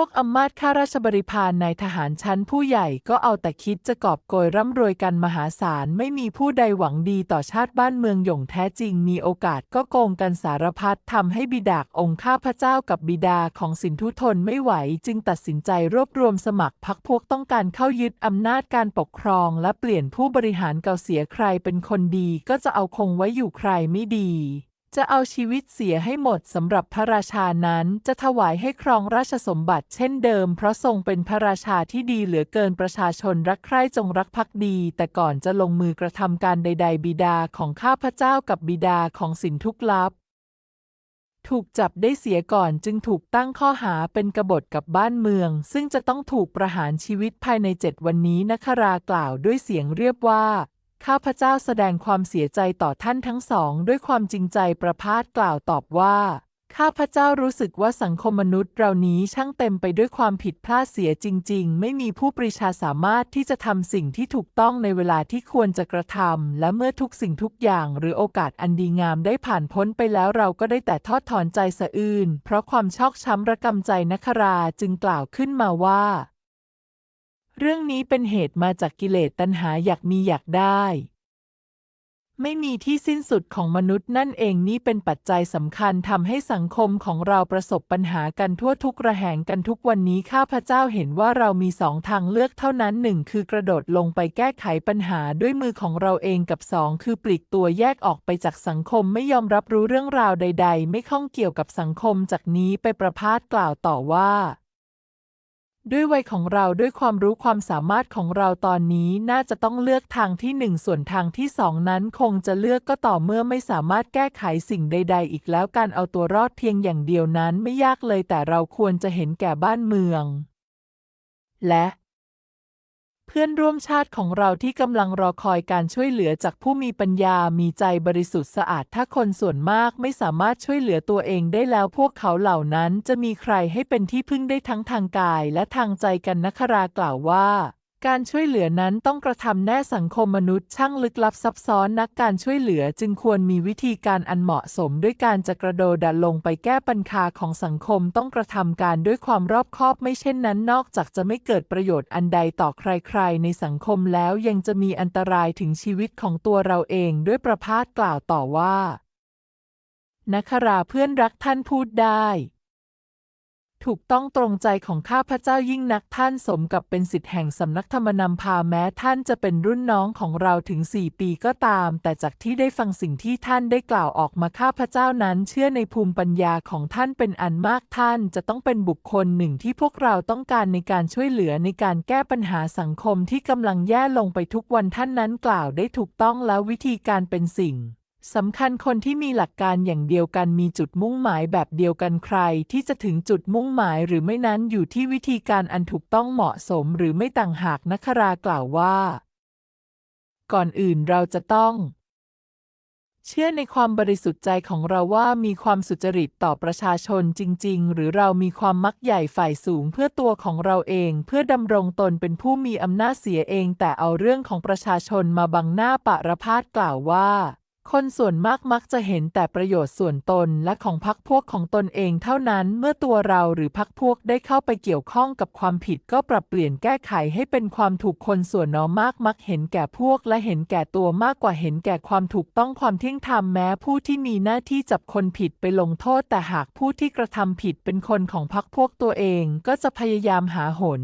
วกอำมาตย์ข้าราชบริพารนายทหารชั้นผู้ใหญ่ก็เอาแต่คิดจะกอบโกยร่ำรวยกันมหาศาลไม่มีผู้ใดหวังดีต่อชาติบ้านเมืองหย่งแท้จริงมีโอกาสก็โกงกันสารพัดทำให้บิดาองค์ข้าพระเจ้ากับบิดาของสินธุทนไม่ไหวจึงตัดสินใจรวบรวมสมัครพรรคพวกต้องการเข้ายึดอำนาจการปกครอง และเปลี่ยนผู้บริหารเก่าเสียใครเป็นคนดีก็จะเอาคงไว้อยู่ใครไม่ดี จะเอาชีวิตเสียให้หมดสำหรับพระราชานั้นจะถวายให้ครองราชสมบัติเช่นเดิม เพราะทรงเป็นพระราชาที่ดีเหลือเกินประชาชนรักใคร่จงรักภักดี แต่ก่อนจะลงมือกระทำการใด ๆ บิดาของข้าพเจ้ากับบิดาของสินทุกลับ ถูกจับได้เสียก่อนจึงถูกตั้งข้อหาเป็นกบฏกับบ้านเมือง ซึ่งจะต้องถูกประหารชีวิตภายในเจ็ดวันนี้นครากล่าวด้วยเสียงเรียบว่า ข้าพเจ้าแสดงความเสียใจต่อท่านทั้งสอง ด้วยความจริงใจประพาสกล่าวตอบว่า ข้าพเจ้ารู้สึกว่าสังคมมนุษย์เรานี้ช่างเต็มไปด้วยความผิดพลาดเสียจริง ๆ ไม่มีผู้ปรีชาสามารถที่จะทำสิ่งที่ถูกต้องในเวลาที่ควรจะกระทำและเมื่อทุกสิ่งทุกอย่างหรือโอกาสอันดีงามได้ผ่านพ้นไปแล้วเราก็ได้แต่ทอดถอนใจสะอื้นเพราะความชอกช้ำระกำใจนคราจึงกล่าวขึ้นมาว่า เรื่องนี้เป็นเหตุมาจากกิเลสตัณหาอยากมีอยากได้ ไม่มีที่สิ้นสุดของมนุษย์นั่นเองนี่เป็นปัจจัยสำคัญทำให้สังคมของเราประสบปัญหากันทั่วทุกระแหงกันทุกวันนี้ข้าพเจ้าเห็นว่าเรามีสองทางเลือกเท่านั้นหนึ่งคือกระโดดลงไปแก้ไขปัญหาด้วยมือของเราเองกับสองคือปลีกตัวแยกออกไปจากสังคมไม่ยอมรับรู้เรื่องราวใด ๆ ไม่ข้องเกี่ยวกับสังคมจากนี้ไปประพาสกล่าวต่อว่า ด้วยวัยของเราด้วยความรู้ความสามารถของเราตอนนี้น่าจะต้องเลือกทางที่หนึ่งส่วนทางที่สองนั้นคงจะเลือกก็ต่อเมื่อไม่สามารถแก้ไขสิ่งใด ๆ อีกแล้วการเอาตัวรอดเพียงอย่างเดียวนั้นไม่ยากเลยแต่เราควรจะเห็นแก่บ้านเมือง และ พื่อนร่วมชาติของเราที่กำลังรอคอยการช่วยเหลือจากผู้มีปัญญา มีใจบริสุทธิ์สะอาด ถ้าคนส่วนมากไม่สามารถช่วยเหลือตัวเองได้แล้วพวกเขาเหล่านั้นจะมีใครให้เป็นที่พึ่งได้ทั้งทางกายและทางใจกันนครากล่าวว่า การช่วยเหลือนั้นต้องกระทำแน่สังคมมนุษย์ช่างลึกลับซับซ้อนนักการช่วยเหลือจึงควรมีวิธีการอันเหมาะสมด้วยการจะกระโดดดันลงไปแก้ปัญหาของสังคมต้องกระทำการด้วยความรอบคอบไม่เช่นนั้นนอกจากจะไม่เกิดประโยชน์อันใดต่อใครๆ ในสังคมแล้วยังจะมีอันตรายถึงชีวิตของตัวเราเองด้วยประพาสกล่าวต่อว่านัคราเพื่อนรักท่านพูดได้ ถูกต้องตรงใจของข้าพเจ้ายิ่งนักท่านสมกับเป็นสิทธิ์แห่งสำนักธรรมนำพาแม้ท่านจะเป็นรุ่นน้องของเราถึงสี่ปีก็ตาม แต่จากที่ได้ฟังสิ่งที่ท่านได้กล่าวออกมาข้าพเจ้านั้นเชื่อในภูมิปัญญาของท่านเป็นอันมากท่านจะต้องเป็นบุคคลหนึ่งที่พวกเราต้องการในการช่วยเหลือในการแก้ปัญหาสังคมที่กำลังแย่ลงไปทุกวันท่านนั้นกล่าวได้ถูกต้องแล้ววิธีการเป็นสิ่ง สำคัญคนที่มีหลักการอย่างเดียวกันมีจุดมุ่งหมายแบบเดียวกันใคร ที่จะถึงจุดมุ่งหมายหรือไม่นั้นอยู่ที่วิธีการอันถูกต้องเหมาะสมหรือไม่ต่างหากนครากล่าวว่า ก่อนอื่นเราจะต้อง เชื่อในความบริสุทธิ์ใจของเราว่ามีความสุจริตต่อประชาชนจริง ๆ หรือเรามีความมักใหญ่ฝ่ายสูงเพื่อตัวของเราเอง เพื่อดำรงตนเป็นผู้มีอำนาจเสียเอง แต่เอาเรื่องของประชาชนมาบังหน้าปะระพาสกล่าวว่า คนส่วนมากมักจะเห็นแต่ประโยชน์ส่วนตนและของพรรคพวกของตนเองเท่านั้นเมื่อตัวเราหรือพรรคพวกได้เข้าไปเกี่ยวข้องกับความผิดก็ปรับเปลี่ยนแก้ไขให้เป็นความถูกคนส่วนน้อยมากมักเห็นแก่พวกและเห็นแก่ตัวมากกว่าเห็นแก่ความถูกต้องความเที่ยงธรรมแม้ผู้ที่มีหน้าที่จับคนผิดไปลงโทษแต่หากผู้ที่กระทำผิดเป็นคนของพรรคพวกตัวเองก็จะพยายามหาหน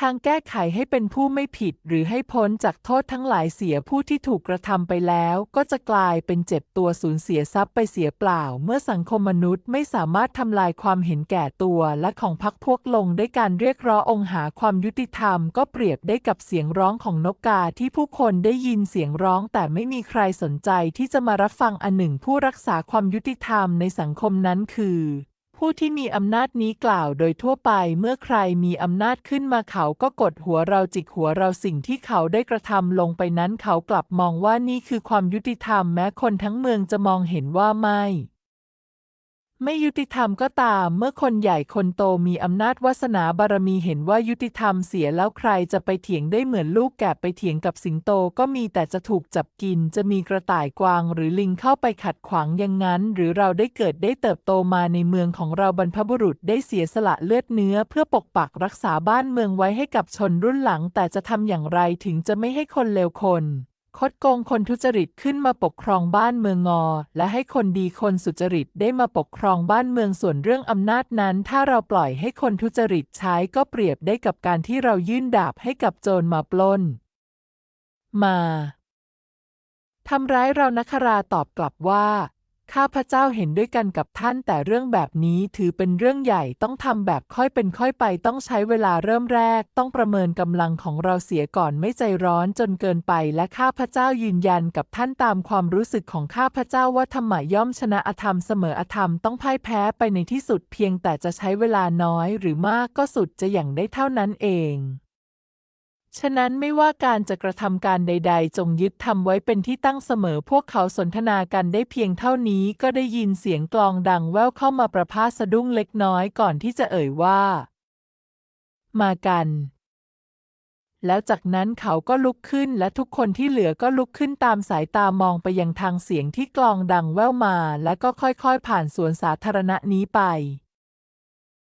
ทางแก้ไขให้เป็นผู้ไม่ผิดหรือให้พ้นจากโทษทั้งหลายเสียผู้ที่ถูกกระทำไปแล้ว ก็จะกลายเป็นเจ็บตัวสูญเสียทรัพย์ไปเสียเปล่า เมื่อสังคมมนุษย์ไม่สามารถทำลายความเห็นแก่ตัวและของพรรคพวกลงได้การเรียกร้ององค์หาความยุติธรรม ก็เปรียบได้กับเสียงร้องของนกกาที่ผู้คนได้ยินเสียงร้อง แต่ไม่มีใครสนใจที่จะมารับฟังอันหนึ่งผู้รักษาความยุติธรรมในสังคมนั้นคือ ผู้ที่มีอำนาจนี้กล่าวโดยทั่วไปเมื่อใครมีอำนาจขึ้นมาเขาก็กดหัวเราจิกหัวเราสิ่งที่เขาได้กระทำลงไปนั้นเขากลับมองว่านี่คือความยุติธรรมแม้คนทั้งเมืองจะมองเห็นว่าไม่ ไม่ยุติธรรมก็ตาม เมื่อคนใหญ่คนโตมีอำนาจวาสนาบารมีเห็นว่ายุติธรรมเสียแล้วใครจะไปเถียงได้เหมือนลูกแกะไปเถียงกับสิงโตก็มีแต่จะถูกจับกิน จะมีกระต่ายกวางหรือลิงเข้าไปขัดขวางอย่างนั้น หรือเราได้เกิดได้เติบโตมาในเมืองของเราบรรพบุรุษได้เสียสละเลือดเนื้อ เพื่อปกปักรักษาบ้านเมืองไว้ให้กับชนรุ่นหลัง แต่จะทำอย่างไรถึงจะไม่ให้คนเลวคน คดโกงคนทุจริตขึ้นมาปกครองบ้านเมืองงอ และให้คนดีคนสุจริตได้มาปกครองบ้านเมืองส่วนเรื่องอำนาจนั้น ถ้าเราปล่อยให้คนทุจริตใช้ก็เปรียบได้กับการที่เรายื่นดาบให้กับโจรมาปล้น มาทำร้ายเรานัคราตอบกลับว่า ข้าพเจ้าเห็นด้วยกันกับท่านแต่เรื่องแบบนี้ถือเป็นเรื่องใหญ่ต้องทำแบบค่อยเป็นค่อยไปต้องใช้เวลาเริ่มแรก ต้องประเมินกำลังของเราเสียก่อนไม่ใจร้อนจนเกินไป และข้าพเจ้ายืนยันกับท่านตามความรู้สึกของข้าพเจ้าว่าธรรมะย่อมชนะอธรรมเสมออธรรมต้องพ่ายแพ้ไปในที่สุดเพียงแต่จะใช้เวลาน้อยหรือมากก็สุดจะอย่างได้เท่านั้นเอง ฉะนั้นไม่ว่าการจะกระทำการใด ๆ จงยึดทำไว้เป็นที่ตั้งเสมอพวกเขาสนทนากันได้เพียงเท่านี้ก็ได้ยินเสียงกลองดังแว่วเข้ามาประพาสะดุ้งเล็กน้อยก่อนที่จะเอ่ยว่า มากัน แล้วจากนั้นเขาก็ลุกขึ้นและทุกคนที่เหลือก็ลุกขึ้นตามสายตามองไปยังทางเสียงที่กลองดังแว่วมา และก็ค่อยๆ ผ่านสวนสาธารณะนี้ไป